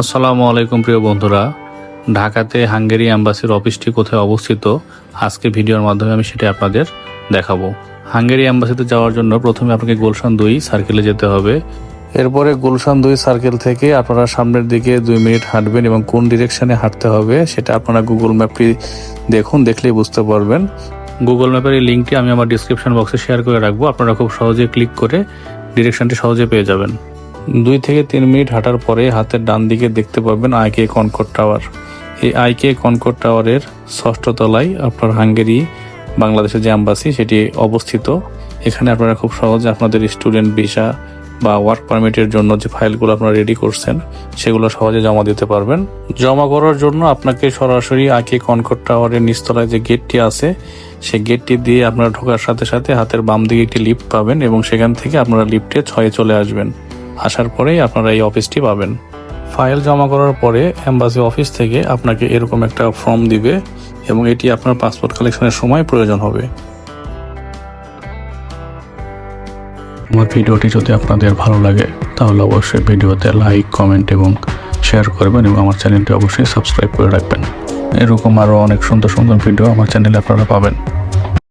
আসসালামু আলাইকুম প্রিয় বন্ধুরা। ঢাকাতে হাঙ্গেরি অ্যাম্বাসির অফিসটি কোথায় অবস্থিত? আজকে ভিডিওর মাধ্যমে আমি সেটা আপনাদের দেখাবো। হাঙ্গেরি অ্যাম্বাসিতে যাওয়ার জন্য প্রথমে আপনাকে গুলশান দুই সার্কেলে যেতে হবে। এরপরে গুলশান দুই সার্কেল থেকে আপনারা সামনের দিকে দুই মিনিট হাঁটবেন এবং কোন ডিরেকশনে হাঁটতে হবে সেটা আপনারা গুগল ম্যাপটি দেখুন, দেখলেই বুঝতে পারবেন। গুগল ম্যাপের এই লিঙ্কটি আমি আমার ডিসক্রিপশন বক্সে শেয়ার করে রাখব। আপনারা খুব সহজে ক্লিক করে ডিরেকশনটি সহজে পেয়ে যাবেন। দুই থেকে তিন মিনিট হাঁটার পরে হাতের ডান দিকে দেখতে পাবেন আইকে কনকট টাওয়ার। এই আইকে কনকট টাওয়ারের ষষ্ঠ তলায় আপনার হাঙ্গেরি, বাংলাদেশের যে অ্যাম্বাসি সেটি অবস্থিত। এখানে আপনারা খুব সহজে আপনাদের স্টুডেন্ট ভিসা বা ওয়ার্ক পারমিটের জন্য যে ফাইলগুলো আপনারা রেডি করছেন, সেগুলো সহজে জমা দিতে পারবেন। জমা করার জন্য আপনাকে সরাসরি আইকে কনকট টাওয়ারের নিচতলায় যে গেটটি আছে, সেই গেটটি দিয়ে আপনারা ঢোকার সাথে সাথে হাতের বাম দিকে একটি লিফট পাবেন এবং সেখান থেকে আপনারা লিফটে ছয়ে চলে আসবেন। আসার পরেই আপনারা এই অফিসটি পাবেন। ফাইল জমা করার পরে এম্বাসি অফিস থেকে আপনাকে এরকম একটা ফর্ম দিবে এবং এটি আপনার পাসপোর্ট কালেকশনের সময় প্রয়োজন হবে। আমার ভিডিওটি যদি আপনাদের ভালো লাগে, তাহলে অবশ্যই ভিডিওতে লাইক, কমেন্ট এবং শেয়ার করবেন এবং আমার চ্যানেলটি অবশ্যই সাবস্ক্রাইব করে রাখবেন। এরকম আরও অনেক সুন্দর সুন্দর ভিডিও আমার চ্যানেলে আপনারা পাবেন।